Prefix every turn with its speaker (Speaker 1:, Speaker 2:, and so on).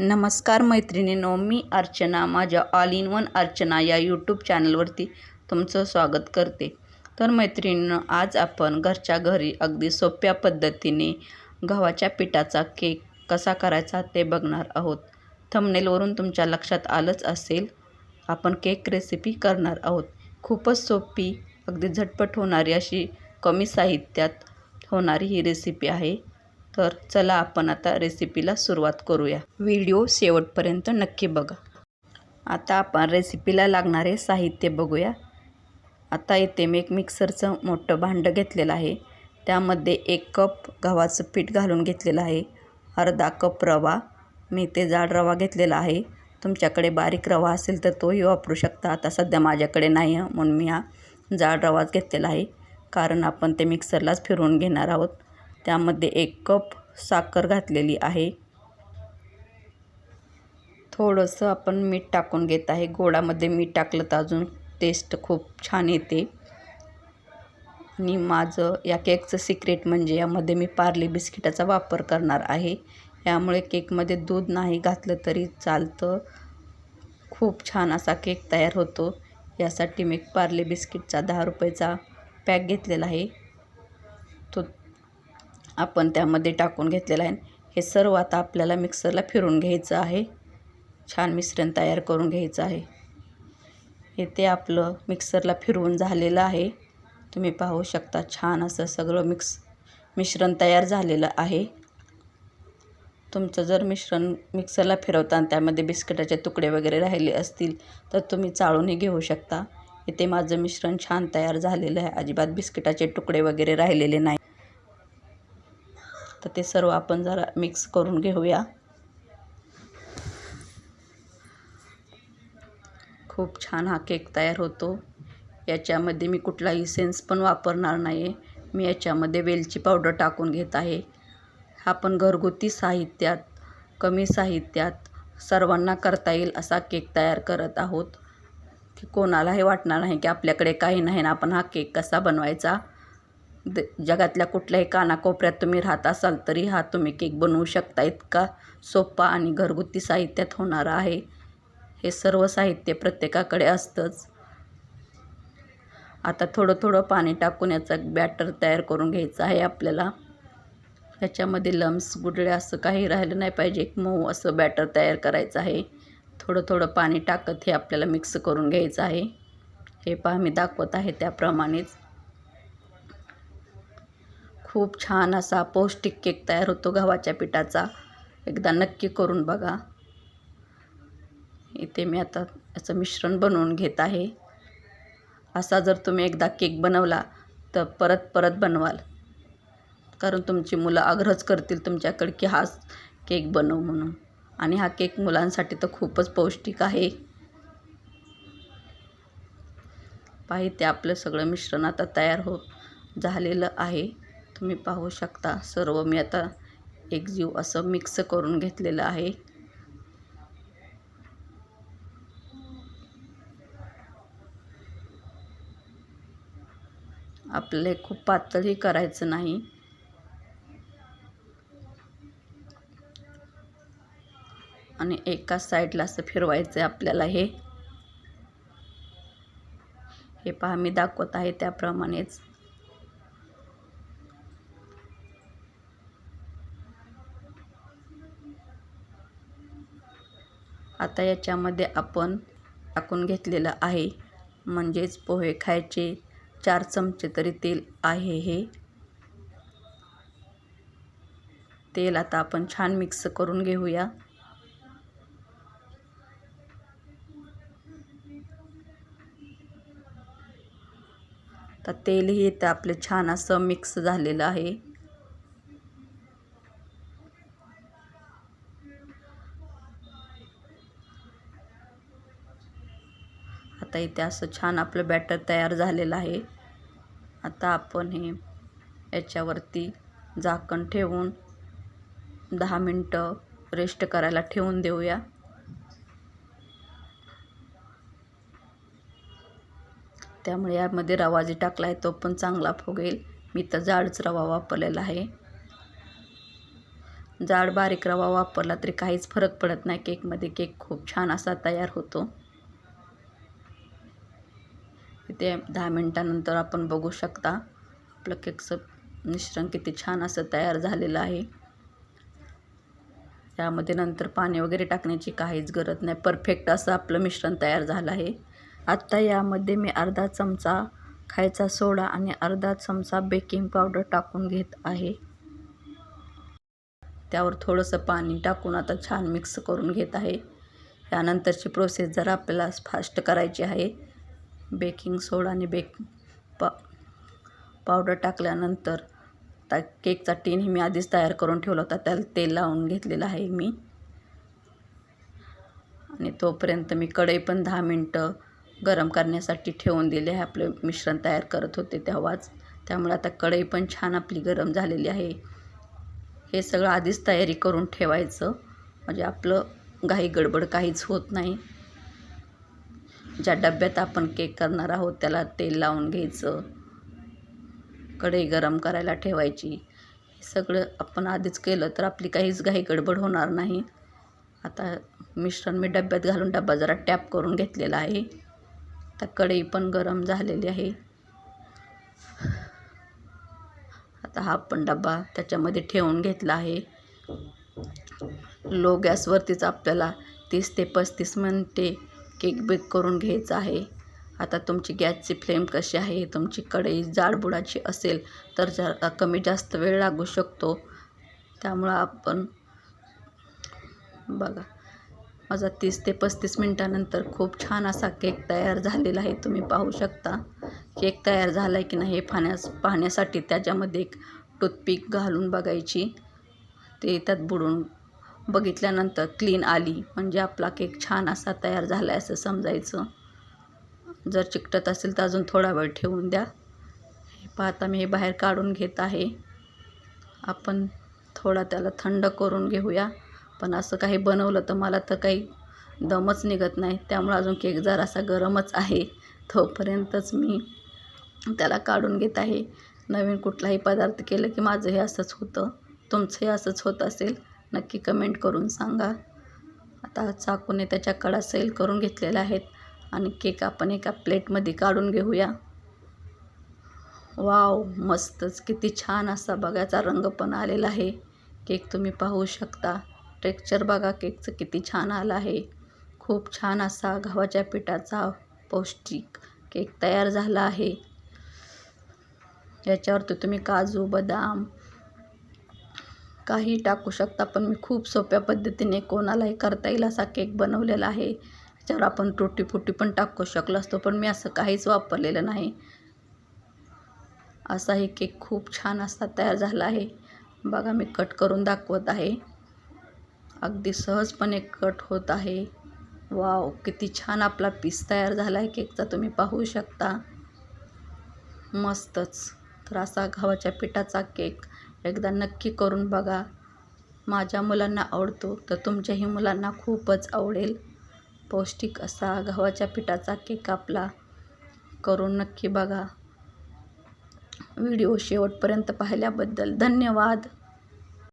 Speaker 1: नमस्कार मैत्रिणींनो मी अर्चना माझ्या ऑल इन वन अर्चना या यूट्यूब चॅनलवरती तुमचं स्वागत करते. तर मैत्रिणींनो आज आपण घरच्या घरी अगदी सोप्या पद्धतीने गव्हाच्या पिठाचा केक कसा करायचा ते बघणार आहोत. थंबनेलवरून तुमच्या लक्षात आलंच असेल आपण केक रेसिपी करणार आहोत. खूपच सोपी अगदी झटपट होणारी अशी कमी साहित्यात होणारी ही रेसिपी आहे. तर चला आपण आता रेसिपीला सुरुवात करूया. व्हिडिओ शेवटपर्यंत नक्की बघा. आता आपण रेसिपीला लागणारे साहित्य बघूया. आता इथे मी एक मिक्सरचं मोठं भांडं घेतलेलं आहे. त्यामध्ये एक कप गव्हाचं पीठ घालून घेतलेलं आहे. अर्धा कप रवा. मी ते जाड रवा घेतलेला आहे. तुमच्याकडे बारीक रवा असेल तर तोही वापरू शकता. आता सध्या माझ्याकडे नाही आहे म्हणून मी हा जाड रवाच घेतलेला आहे. कारण आपण ते मिक्सरलाच फिरवून घेणार आहोत. त्यामध्ये एक कप साखर घातलेली आहे. थोडंसं आपण मीठ टाकून घेत आहे. गोडामध्ये मीठ टाकलं तर अजून टेस्ट खूप छान येते. आणि माझं या केकचं सिक्रेट म्हणजे यामध्ये मी पार्ले बिस्किटाचा वापर करणार आहे. यामुळे केकमध्ये दूध नाही घातलं तरी चालतं. खूप छान असा केक तयार होतो. यासाठी मी पार्ले बिस्किटचा दहा रुपयाचा पॅक घेतलेला आहे. तो आपण त्यामध्ये टाकून घेतलेला आहे. हे सर्व आता आपल्याला मिक्सरला फिरून घ्यायचं आहे. छान मिश्रण तयार करून घ्यायचं आहे. हे ते आपलं मिक्सरला फिरवून झालेलं आहे. तुम्ही पाहू शकता छान असं सगळं मिक्स मिश्रण तयार झालेलं आहे. तुमचं जर मिश्रण मिक्सरला फिरवताना त्यामध्ये बिस्किटाचे तुकडे वगैरे राहिले असतील तर तुम्ही चाळूनही घेऊ शकता. इथे माझं मिश्रण छान तयार झालेलं आहे. अजिबात बिस्किटाचे तुकडे वगैरे राहिलेले नाही. तर ते सर्व आपण जरा मिक्स करून घेऊया. खूप छान हा केक तयार होतो. याच्यामध्ये मी कुठलाही सेन्स पण वापरणार नाही आहे मी याच्यामध्ये वेलची पावडर टाकून घेत आहे. हा पण घरगुती साहित्यात कमी साहित्यात सर्वांना करता येईल असा केक तयार करत आहोत. की कोणालाही वाटणार नाही की आपल्याकडे काही नाही ना आपण हा केक कसा बनवायचा. द जगातल्या कुठल्याही कानाकोपऱ्यात तुम्ही राहत असाल तरी हा तुम्ही केक बनवू शकता. इतका सोपा आणि घरगुती साहित्यात होणारा आहे. हे सर्व साहित्य प्रत्येकाकडे असतंच. आता थोडं थोडं पाणी टाकून याचा बॅटर तयार करून घ्यायचं आहे आपल्याला. ह्याच्यामध्ये लम्स गुडळे असं काही राहिलं नाही पाहिजे. एक मऊ असं बॅटर तयार करायचं आहे. थोडं थोडं पाणी टाकत हे आपल्याला मिक्स करून घ्यायचं आहे. हे पहा मी दाखवत आहे त्याप्रमाणेच. खूप छान असा पौष्टिक केक तयार होतो गव्हाच्या पिठाचा. एकदा नक्की करून बघा. इथे मी आता याचं मिश्रण बनवून घेत आहे. असा जर तुम्ही एकदा केक बनवला तर परत परत बनवाल. कारण तुमची मुलं आग्रहच करतील तुमच्याकडे की हाच केक बनव म्हणून. आणि हा केक मुलांसाठी तर खूपच पौष्टिक आहे. पाहिजे आपलं सगळं मिश्रण आता तयार हो झालेलं आहे. तुम्ही पाहू शकता. सर्व मी आता एकजीव असं मिक्स करून घेतलेलं आहे. आपले खूप पातळही करायचं नाही. आणि एकाच साईडला असं फिरवायचं आहे आपल्याला हे. हे पहा मी दाखवत आहे त्याप्रमाणेच. आता याच्यामध्ये आपण टाकून घेतलेलं आहे. म्हणजेच पोहे खायचे चार चमचे तरी तेल आहे हे. तेल आता आपण छान मिक्स करून घेऊया. तर तेलही इथं आपलं छान असं मिक्स झालेलं आहे. आता इथे असं छान आपलं बॅटर तयार झालेलं आहे. आता आपण हे याच्यावरती झाकण ठेवून दहा मिनटं रेस्ट करायला ठेवून देऊया. त्यामुळे यामध्ये रवा जे टाकला आहे तो पण चांगला फुगेल. मी तर जाडच रवा वापरलेला आहे. जाड बारीक रवा वापरला तरी काहीच फरक पडत नाही. केकमध्ये केक खूप छान असा तयार होतो. ते दहा मिनटानंतर आपण बघू शकता. आपलं केकचं मिश्रण किती छान असं तयार झालेलं आहे. त्यामध्ये नंतर पाणी वगैरे टाकण्याची काहीच गरज नाही. परफेक्ट असं आपलं मिश्रण तयार झालं आहे. आत्ता यामध्ये मी अर्धा चमचा खायचा सोडा आणि अर्धा चमचा बेकिंग पावडर टाकून घेत आहे. त्यावर थोडंसं पाणी टाकून आता छान मिक्स करून घेत आहे. यानंतरची प्रोसेस जर आपल्याला फास्ट करायची आहे. बेकिंग सोडा आणि बेक पा पावडर टाकल्यानंतर त्या केकचा टीन मी आधीच तयार करून ठेवला होता. त्याला तेल लावून घेतलेलं आहे मी. आणि तोपर्यंत मी कढई पण दहा मिनटं गरम करण्यासाठी ठेवून दिले आहे. आपले मिश्रण तयार करत होते तेव्हाच. त्यामुळे आता कढई पण छान आपली गरम झालेली आहे. हे सगळं आधीच तयारी करून ठेवायचं. म्हणजे आपलं घाई गडबड काहीच होत नाही. ज्या डब्यात आपण केक करणार आहोत त्याला तेल लावून घ्यायचं कढई गरम करायला ठेवायची. हे सगळं आपण आधीच केलं तर आपली काहीच घाई गडबड होणार नाही. आता मिश्रण मी डब्यात घालून डबा जरा टॅप करून घेतलेला आहे. आता कढई पण गरम झालेली आहे. आता हा पण डबा त्याच्यामध्ये ठेवून घेतला आहे. लो गॅसवरतीच आपल्याला तीस ते पस्तीस मिनटे केक बेक करून घ्यायचा आहे. आता तुमची गॅसची फ्लेम कशी आहे तुमची कढई जाडबुडाची असेल तर जरा कमी जास्त वेळ लागू शकतो. त्यामुळं आपण बघा माझा तीस ते पस्तीस मिनटानंतर खूप छान असा केक तयार झालेला आहे. तुम्ही पाहू शकता केक तयार झाला आहे की नाही हे पाहण्यास पाहण्यासाठी त्याच्यामध्ये एक टूथपिक घालून बघायची. ते त्यात बुडून बघितल्यानंतर क्लीन आली. म्हणजे आपला केक छान असा तयार झाला आहे असं समजायचं. जर चिकटत असेल तर अजून थोडा वेळ ठेवून द्या. हे पाहता मी हे बाहेर काढून घेत आहे. आपण थोडा त्याला थंड करून घेऊया. पण असं काही बनवलं तर मला तर काही दमच निघत नाही. त्यामुळं अजून केक जरासा गरमच आहे. तोपर्यंतच मी त्याला काढून घेत आहे. नवीन कुठलाही पदार्थ केलं की माझं हे असंच होतं. तुमचंही असंच होत असेल. नक्की कमेंट करून सांगा. आता चाकूने त्याच्या कडा सैल करून घेतलेल्या आहेत आणि केक आपण एका प्लेटमध्ये काढून घेऊया. वाव मस्तच. किती छान असा बघायचा रंग पण आलेला आहे. केक तुम्ही पाहू शकता. टेक्स्चर बघा केकचं किती छान आलं आहे. खूप छान असा गव्हाच्या पिठाचा पौष्टिक केक तयार झाला आहे. याच्यावरती तुम्ही काजू बदाम काही टाकू शकता पण मी खूप सोप्या पद्धतीने कोणालाही करता येईल असा केक बनवलेला आहे. त्याच्यावर आपण तुटीफुटी पण टाकू शकलो असतो पण मी असं काहीच वापरलेलं नाही. असाही केक खूप छान असा तयार झाला आहे. बघा मी कट करून दाखवत आहे. अगदी सहजपणे कट होत आहे. वाव किती छान आपला पीस तयार झाला आहे केकचा तुम्ही पाहू शकता. मस्तच. तर असा गव्हाच्या पिठाचा केक एकदा नक्की करून बघा. माझ्या मुलांना आवडतो तर तुमच्याही मुलांना खूपच आवडेल. पौष्टिक असा गव्हाच्या पिठाचा केक आपला करून नक्की बघा. व्हिडिओ शेवटपर्यंत पाहिल्याबद्दल धन्यवाद.